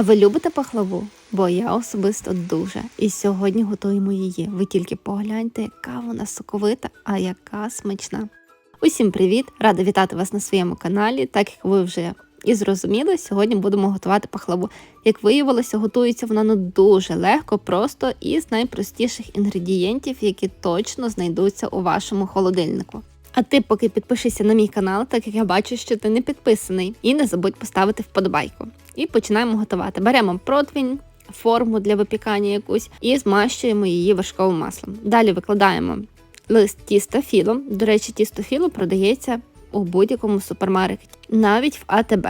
А ви любите пахлаву? Бо я особисто дуже. І сьогодні готуємо її. Ви тільки погляньте, яка вона соковита, а яка смачна. Усім привіт! Рада вітати вас на своєму каналі. Так як ви вже і зрозуміли, сьогодні будемо готувати пахлаву. Як виявилося, готується вона ну дуже легко, просто і з найпростіших інгредієнтів, які точно знайдуться у вашому холодильнику. А ти поки підпишися на мій канал, так як я бачу, що ти не підписаний, і не забудь поставити вподобайку. І починаємо готувати. Беремо противень, форму для випікання якусь і змащуємо її вершковим маслом. Далі викладаємо лист тіста філо. До речі, тісто філо продається у будь-якому супермаркеті, навіть в АТБ.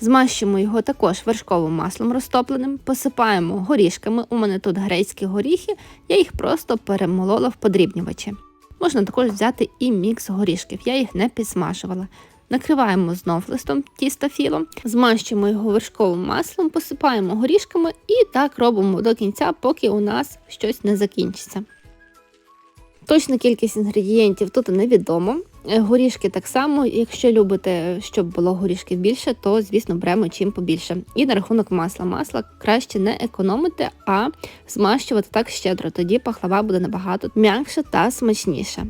Змащуємо його також вершковим маслом розтопленим, посипаємо горішками. У мене тут грецькі горіхи, я їх просто перемолола в подрібнювачі. Можна також взяти і мікс горішків, я їх не підсмажувала. Накриваємо знов листом тіста філом, змащуємо його вершковим маслом, посипаємо горішками і так робимо до кінця, поки у нас щось не закінчиться. Точна кількість інгредієнтів тут невідомо. Горішки так само, якщо любите, щоб було горішків більше, то звісно беремо чим побільше. І на рахунок масла. Масла краще не економити, а змащувати так щедро. Тоді пахлава буде набагато м'якша та смачніша.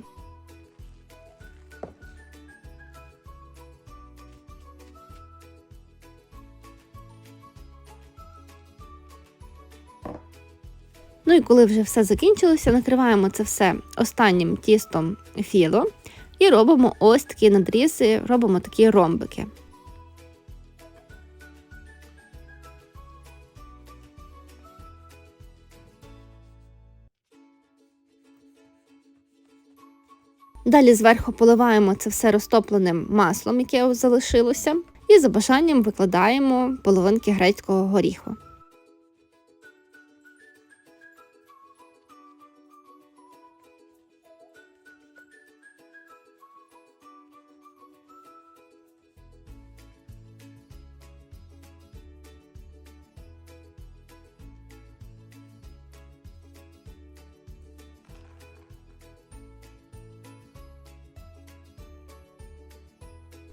Ну і коли вже все закінчилося, накриваємо це все останнім тістом філо і робимо ось такі надрізи, робимо такі ромбики. Далі зверху поливаємо це все розтопленим маслом, яке залишилося, і за бажанням викладаємо половинки грецького горіху.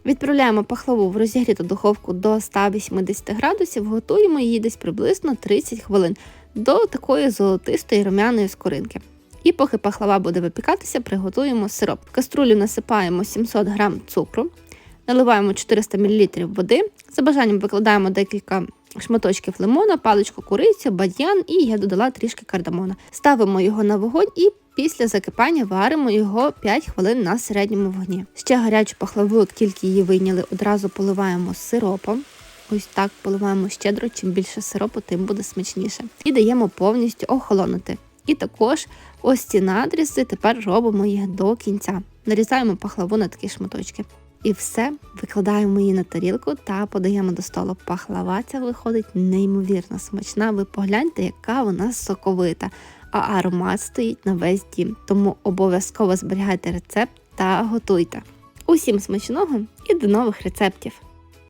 Відправляємо пахлаву в розігріту духовку до 180 градусів, готуємо її десь приблизно 30 хвилин до такої золотистої румяної скоринки. І поки пахлава буде випікатися, приготуємо сироп. В каструлю насипаємо 700 г цукру, наливаємо 400 мл води. За бажанням викладаємо декілька шматочків лимона, паличку курицю, бадьян і я додала трішки кардамона. Ставимо його на вогонь і після закипання варимо його 5 хвилин на середньому вогні. Ще гарячу пахлаву, як тільки її вийняли, одразу поливаємо сиропом. Ось так поливаємо щедро, чим більше сиропу, тим буде смачніше. І даємо повністю охолонути. І також ось ці надрізи тепер робимо їх до кінця. Нарізаємо пахлаву на такі шматочки. І все, викладаємо її на тарілку та подаємо до столу. Пахлава ця виходить неймовірно смачна. Ви погляньте, яка вона соковита, а аромат стоїть на весь дім. Тому обов'язково зберігайте рецепт та готуйте. Усім смачного і до нових рецептів!